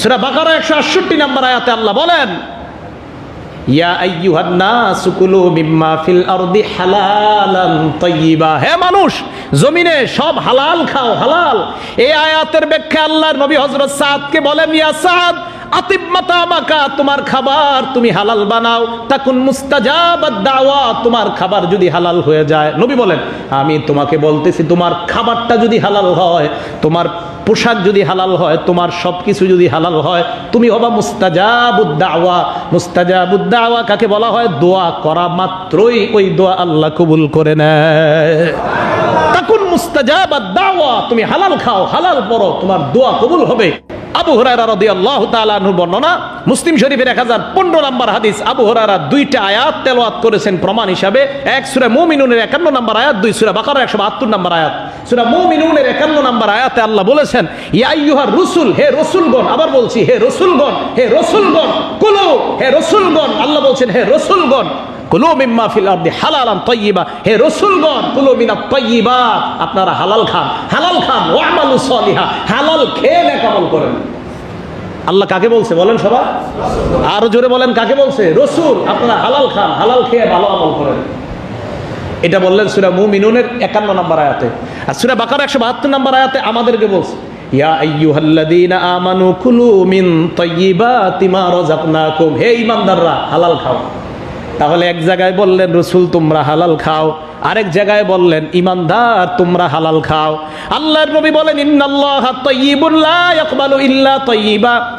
সেটা বাকারা একশো আটষট্টি নম্বর আয়াতে আল্লাহ বলেন, ইয়া ফিল হে মানুষ, জমিনে সব হালাল খাও, হালাল। এই আয়াতের ব্যাখ্যা আল্লাহর নবী হযরত সাদকে বলেন, ইয়া সাদ আতিব তোমার খাবার তুমি হালাল বানাও। তাকুন মুস্তাজাবাদ দাওয়া, তোমার খাবার যদি হালাল হয়ে যায়। নবী বলেন, আমি তোমাকে বলতেছি, তোমার খাবারটা যদি হালাল হয়, তোমার পোশাক যদি হালাল হয়, তোমার সব কিছু যদি হালাল হয়, তুমি হবা মুস্তাজাবুদ্দাওয়া মুস্তাজাবুদ্দাওয়া কাকে বলা হয়? দোয়া করা মাত্রই ওই দোয়া আল্লাহ কবুল করে নেয়। তাকুন মুস্তাজাবাদ দাওয়া, তুমি হালাল খাও, হালাল পড়ো তোমার দোয়া কবুল হবে। আবু হুরায়রা রাদিয়াল্লাহু তাআলা আনহুর বর্ণনা, মুসলিম শরীফের 1015 নম্বর হাদিস, আবু হুরায়রা দুইটা আয়াত তেলোয়াত করেছেন প্রমাণ হিসাবে। এক সূরা মুমিনুনের 51 নম্বর আয়াত, দুই সুরা বাকার একশো বাহাত্তর নম্বর আয়াত। সূরা মুমিনুনের 51 নম্বর আয়াতে আল্লাহ বলেছেন, ইয়া আইয়ুহার রুসুল, হে রাসূলগণ, আবার বলছি, হে রাসূলগণ হে রাসূলগণ, কুলু, হে রাসূলগণ, আল্লাহ বলছেন, হে রাসূলগণ। কুলু মিম্মা ফিল আপনারা হালাল খান হালাল খান হালাল খেয়ে নেক আমল করেন। আল্লাহ কাকে বলছে বলেন সবাই? আরও জোরে বলেন, কাকে বলছে? রসুল, আপনারা হালাল খান, হালাল খেয়ে ভালো আমল করেন। এটা বললেন সুরা মুমিনুনের একান্ন নম্বর আয়াতে। আর সুরা বাকার একশো বাহাত্তর নম্বর আয়াতে আমাদেরকে বলছে, ইয়া আমানু কুলু মিন হে হালাল খাও। তাহলে এক জায়গায় বললেন, রসুল, তোমরা হালাল খাও। আরেক জায়গায় বললেন, ইমানদার, তোমরা হালাল খাও। আল্লাহর নবী বলেন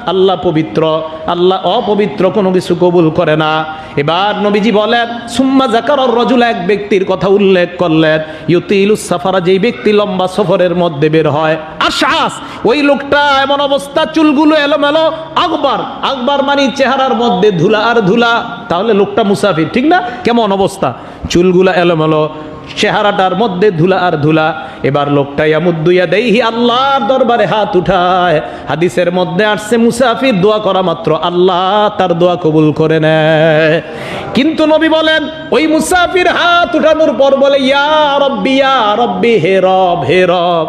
আল্লাহ পবিত্র, আল্লাহ অপবিত্র কোনো কিছু কবুল করে না। এবার নবীজি বলেন, সুম্মা জাকার রজুল, এক ব্যক্তির কথা উল্লেখ করলেন, ইউতিলুস সাফারা, যেই ব্যক্তি লম্বা সফরের মধ্যে বের হয়। আশ্বাস ওই লোকটা এমন অবস্থা, চুলগুলো এলোমেলো। আকবর আকবর মানে চেহারার মধ্যে ধুলা আর ধুলা। তাহলে লোকটা মুসাফির, ঠিক না? কেমন অবস্থা? চুলগুলা এলোমেলো, চেহারাটার মধ্যে ধুলা আর ধুলা। এবার লোকটা ইয়ামুদ্দুইয়া দেইহি, আল্লাহর দরবারে হাত উঠায়। হাদিসের মধ্যে আসছে, মুসাফির দোয়া করা মাত্র, আল্লাহ তার দোয়া কবুল করে নেয়। কিন্তু নবী বলেন, ওই মুসাফির হাত উঠানোর পর বলে, ইয়া রব্বি ইয়া রব্বি, হে রব হে রব।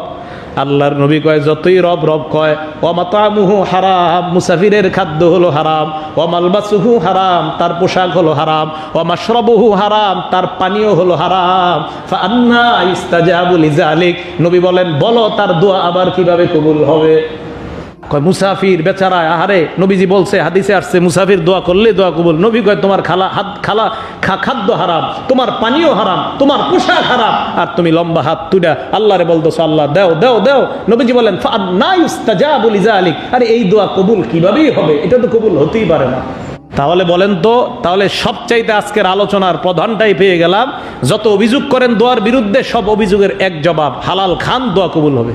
আল্লাহর নবী কয়, যতই রব রব কয় অমাতামুহু হারাম, মুসাফিরের খাদ্য হলো হারাম অমালবাসুহু হারাম, তার পোশাক হলো হারাম অমাশরবহু হারাম, তার পানীয় হলো হারাম ফান্না ইস্তাজাবুল ইজালিক নবী বলেন, বলো তার দোয়া আবার কীভাবে কবুল হবে? কয়, মুসাফির বেচারা, আহারে, নবীজি বলছে, হাদিসে আসছে, মুসাফির দোয়া করলে দোয়া কবুল। নবী কয়, তোমার খালা হাত, খালা খাদ্য হারাম, তোমার পানীয় হারাম, তোমার পোশাক হারাম, আর তুমি লম্বা হাত তুইটা আল্লাহরে বলতেছো, আল্লাহ, দেও দেও দেও। নবীজি বলেন না যা ইজালিক আরে, এই দোয়া কবুল কিভাবেই হবে? এটা তো কবুল হতেই পারে না। তাহলে বলেন তো, তাহলে সবচাইতে আজকের আলোচনার প্রধানটাই পেয়ে গেলাম, যত অভিযোগ করেন দোয়ার বিরুদ্ধে সব অভিযোগের এক জবাব, হালাল খান দোয়া কবুল হবে।